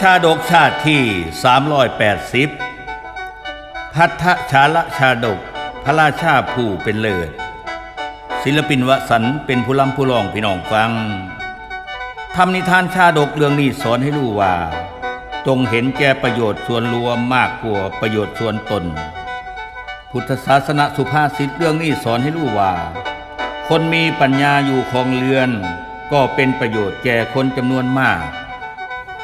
ชาดกชาติที่ 380 พัทธชาละชาดก พระราชาผู้เป็นเลิศ ศิลปินวสันเป็นผู้ลำผู้รองพี่น้องฟังทำนิทานชาดกเรื่องนี้สอนให้รู้ว่า จงเห็นแก่ประโยชน์ส่วนรวมมากกว่าประโยชน์ส่วนตน พุทธศาสนาสุภาษิตเรื่องนี้สอนให้รู้ว่า คนมีปัญญาอยู่ครองเรือน ก็เป็นประโยชน์แก่คนจำนวนมาก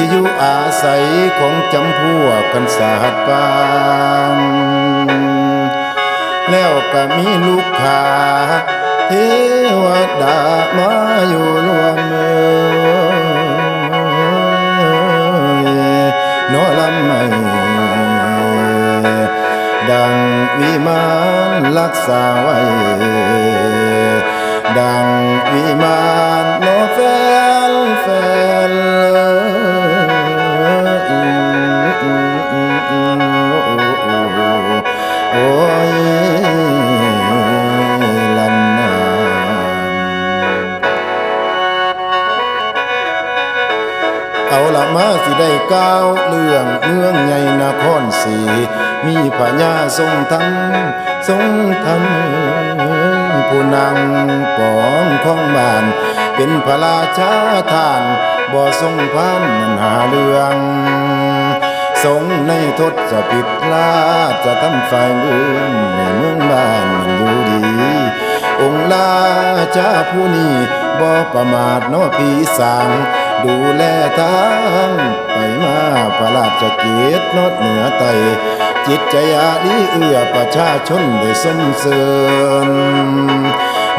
ที่อยู่อาศัยของจำพวกกันสาดปางแล้วก็มีลูกค้าเทวดามาอยู่รวมเอ่ยนอลำไม่ดังวิมานรักษาไว้ ดังวิมานโนแฟนแฟน เอาละมาสิได้ก้าวเรื่องเมืองใหญ่นครศรีมีพญาทรงธรรมทรงธรรมผู้นำปองของบ้าน เป็นพระราชาทานบ่ทรงพันนันหาเรื่องทรงในทศพิตราชจะทำฝ่ายเมืองในเมืองบ้านมันอยู่ดี องค์ลาชาผู้นี้บ่ประมาทนอพีสาง ดูแลทางไปมาพระราชกิจนอดเหนือไตจิตใจอาดีเอื้อประชาชนได้สมเสริญ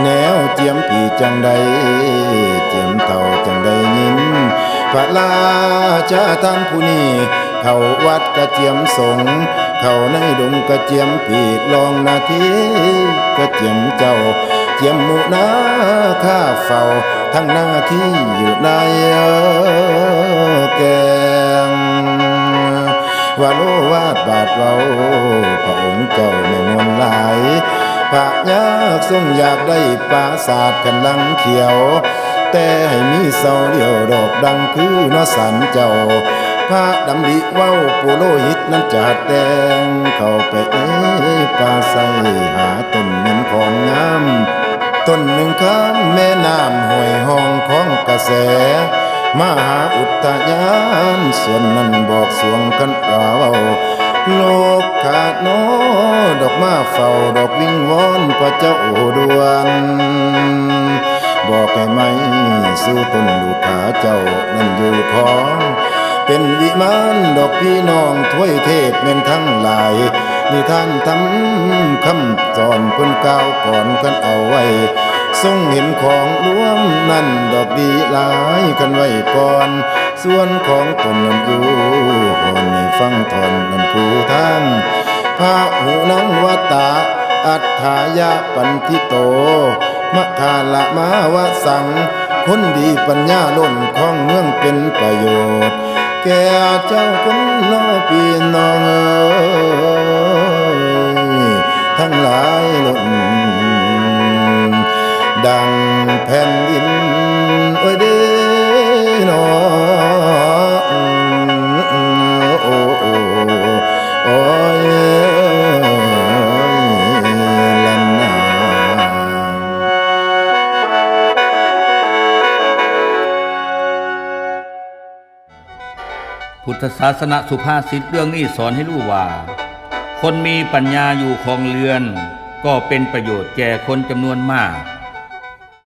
แนวเจียมปีจังใด เจียมเท่าจังใดยินพระราชาท่านผู้นี้เข้าวัดกระเจียมสงเข้าในดงกระเจียมปีดลองนาทีกระเจียมเจ้า เจียมหมูนาข้าเฝ้าทั้งหน้าที่อยู่ในแกงว่าโลวาดบาดเราพระองค์เจ้าไม่มวลหลายพระยากทรงอยากได้ปราศาสตร์กันลังเขียว แต่ให้มีเสาเดียวดอกดังคือนสันเจ้าพระดำริเว้าปุโรหิตนั้นจะแต่งเข้าไปเอ้ป่าใสหาต้นเงินของงาม ต้นหนึ่งข้ามแม่น้ำห้วยห้องของกระแส มหาอุทยานส่วนนั้นบอกสวงกันเราโลกขาดโนดอกมาเฝ้าดอกวิ่งวอนพระเจ้าดวนบอกให้ไหมสู้ต้นลูกขาเจ้านั่นอยู่ของเป็นวิมานดอกพี่น้องถ้วยเทพเม่นทั้งหลาย นิทานทำคำสอนเพิ่นกล่าวก่อนกันเอาไว้ ทรงเห็นของรวมนั่นดอกดีหลายกันไว้ก่อน ส่วนของตนนั้นอยู่หอนในฟังทอนนั้นผู้ทางพระหูนังวตา อัฏฐายะปันทิโตมะคาละมาวะสัง คนดีปัญญาล้นของเมืองเป็นประโยชน์ แก่เจ้าคนน้อพี่น้องเอ๋ยทั้งหลายล้นดังแผ่น ทธศาสนาสุภาษิตเรื่องนี้สอนให้รู้ว่า คนมีปัญญาอยู่ของเรือน ก็เป็นประโยชน์แก่คนจำนวนมาก